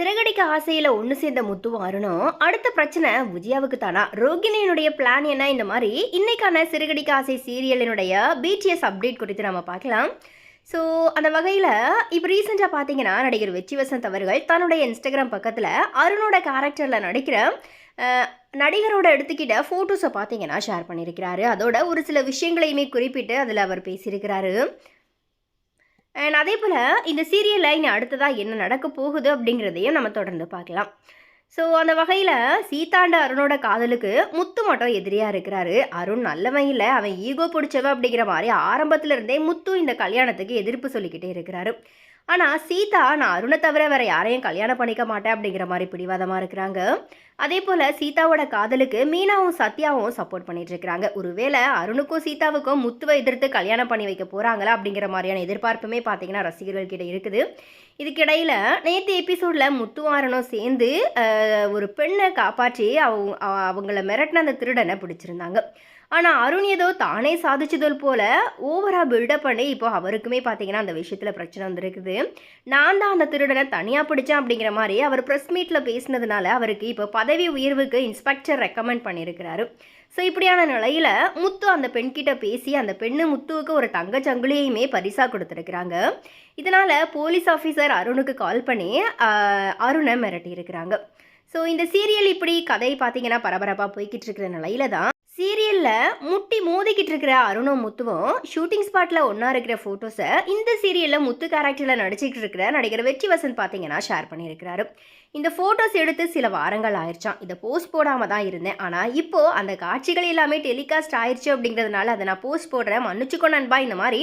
சிறகடிக்க ஆசையில் ஒன்று சேர்ந்த முத்துவும் அருணும் அடுத்த பிரச்சனை விஜயாவுக்கு தானா ரோகிணியினுடைய பிளான் என்ன? இந்த மாதிரி இன்னைக்கான சிறகடிக்க ஆசை சீரியலினுடைய பிடிஎஸ் அப்டேட் குறித்து நம்ம பார்க்கலாம். ஸோ அந்த வகையில் இப்போ ரீசெண்டாக பார்த்தீங்கன்னா நடிகர் வெற்றி வசந்த் அவர்கள் தன்னுடைய இன்ஸ்டாகிராம் பக்கத்தில் அருணோட கேரக்டரில் நடிக்கிற நடிகரோட எடுத்துக்கிட்ட ஃபோட்டோஸை பார்த்தீங்கன்னா ஷேர் பண்ணியிருக்கிறாரு. அதோட ஒரு சில விஷயங்களையுமே குறிப்பிட்டு அதில் அவர் பேசியிருக்கிறாரு. அண்ட் அதே போல் இந்த சீரியலில் இனி அடுத்ததாக என்ன நடக்க போகுது அப்படிங்கிறதையும் நம்ம தொடர்ந்து பார்க்கலாம். ஸோ அந்த வகையில் சீதாண்ட அருணோட காதலுக்கு முத்து மட்டும் எதிரியாக இருக்கிறாரு. அருண் நல்லவன் இல்லை அவன் ஈகோ பிடிச்சவன் அப்படிங்கிற மாதிரி ஆரம்பத்திலிருந்தே முத்து இந்த கல்யாணத்துக்கு எதிர்ப்பு சொல்லிக்கிட்டே இருக்கிறாரு. ஆனால் சீதா நான் அருணை தவிர வேற யாரையும் கல்யாணம் பண்ணிக்க மாட்டேன் அப்படிங்கிற மாதிரி பிடிவாதமாக இருக்கிறாங்க. அதே போல் சீதாவோட காதலுக்கு மீனாவும் சத்யாவும் சப்போர்ட் பண்ணிட்டு இருக்கிறாங்க. ஒருவேளை அருணுக்கும் சீதாவுக்கும் முத்துவை எதிர்த்து கல்யாணம் பண்ணி வைக்க போகிறாங்களா அப்படிங்கிற மாதிரியான எதிர்பார்ப்புமே பார்த்தீங்கன்னா ரசிகர்கள் கிட்ட இருக்குது. இதுக்கிடையில் நேற்று எபிசோடில் முத்துவும் அருணும் சேர்ந்து ஒரு பெண்ணை காப்பாற்றி அவங்க அவங்கள மிரட்டின அந்த திருடனை பிடிச்சிருந்தாங்க. ஆனால் அருண் ஏதோ தானே சாதிச்சதல் போல ஓவராக பில்டப் பண்ணி இப்போ அவருக்குமே பார்த்தீங்கன்னா அந்த விஷயத்தில் பிரச்சனை வந்திருக்குது. நான் தான் அந்த திருடனை தனியாக பிடிச்சேன் அப்படிங்கிற மாதிரி அவர் ப்ரெஸ் மீட்டில் பேசினதுனால அவருக்கு இப்போ பதவி உயர்வுக்கு இன்ஸ்பெக்டர் ரெக்கமெண்ட் பண்ணியிருக்கிறாரு. ஸோ இப்படியான நிலையில் முத்து அந்த பெண்கிட்ட பேசி அந்த பெண்ணு முத்துவுக்கு ஒரு தங்க சங்கிலியையுமே பரிசாக கொடுத்துருக்குறாங்க. இதனால் போலீஸ் ஆஃபீஸர் அருணுக்கு கால் பண்ணி அருணை மிரட்டியிருக்கிறாங்க. ஸோ இந்த சீரியல் இப்படி கதை பார்த்தீங்கன்னா பரபரப்பாக போய்கிட்டு இருக்கிற நிலையில தான் சீரியலில் முட்டி மோதிக்கிட்டு இருக்கிற அருணும் முத்துவும் ஷூட்டிங் ஸ்பாட்டில் ஒன்றா இருக்கிற ஃபோட்டோஸை இந்த சீரியலில் முத்து கேரக்டரில் நடிச்சிட்டு இருக்கிற நடிகர் வெற்றி வசந்த் பார்த்தீங்கன்னா ஷேர் பண்ணியிருக்கிறாரு. இந்த ஃபோட்டோஸ் எடுத்து சில வாரங்கள் ஆயிடுச்சான் இதை போஸ்ட் போடாமல் தான் இருந்தேன். ஆனால் இப்போ அந்த காட்சிகள் எல்லாமே டெலிகாஸ்ட் ஆயிடுச்சு அப்படிங்கிறதுனால அதை நான் போஸ்ட் போடுறேன். மன்னிச்சுக்கோ நண்பா இந்த மாதிரி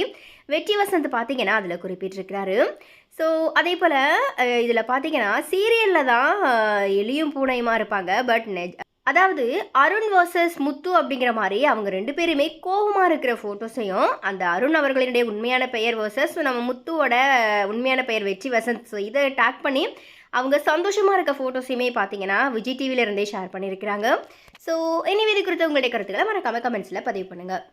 வெற்றி வசந்த் பார்த்தீங்கன்னா அதில் குறிப்பிட்டிருக்கிறாரு. ஸோ அதே போல் இதில் பார்த்தீங்கன்னா சீரியலில் தான் எலியும் பூனையுமா இருப்பாங்க. பட் நெஜ் அதாவது அருண் வர்சஸ் முத்து அப்படிங்கிற மாதிரி அவங்க ரெண்டு பேருமே கோபமாக இருக்கிற ஃபோட்டோஸையும் அந்த அருண் அவர்களினுடைய உண்மையான பெயர் வர்சஸ் நம்ம முத்துவோட உண்மையான பெயர் வெற்றி வசந்த் ஸோ இதை டேக் பண்ணி அவங்க சந்தோஷமாக இருக்க ஃபோட்டோஸையுமே பார்த்தீங்கன்னா விஜய் டிவியில இருந்தே ஷேர் பண்ணியிருக்கிறாங்க. ஸோ இனி இது குறித்த உங்களுடைய கருத்துக்களை மறக்காம கமெண்ட்ஸில் பதிவு பண்ணுங்கள்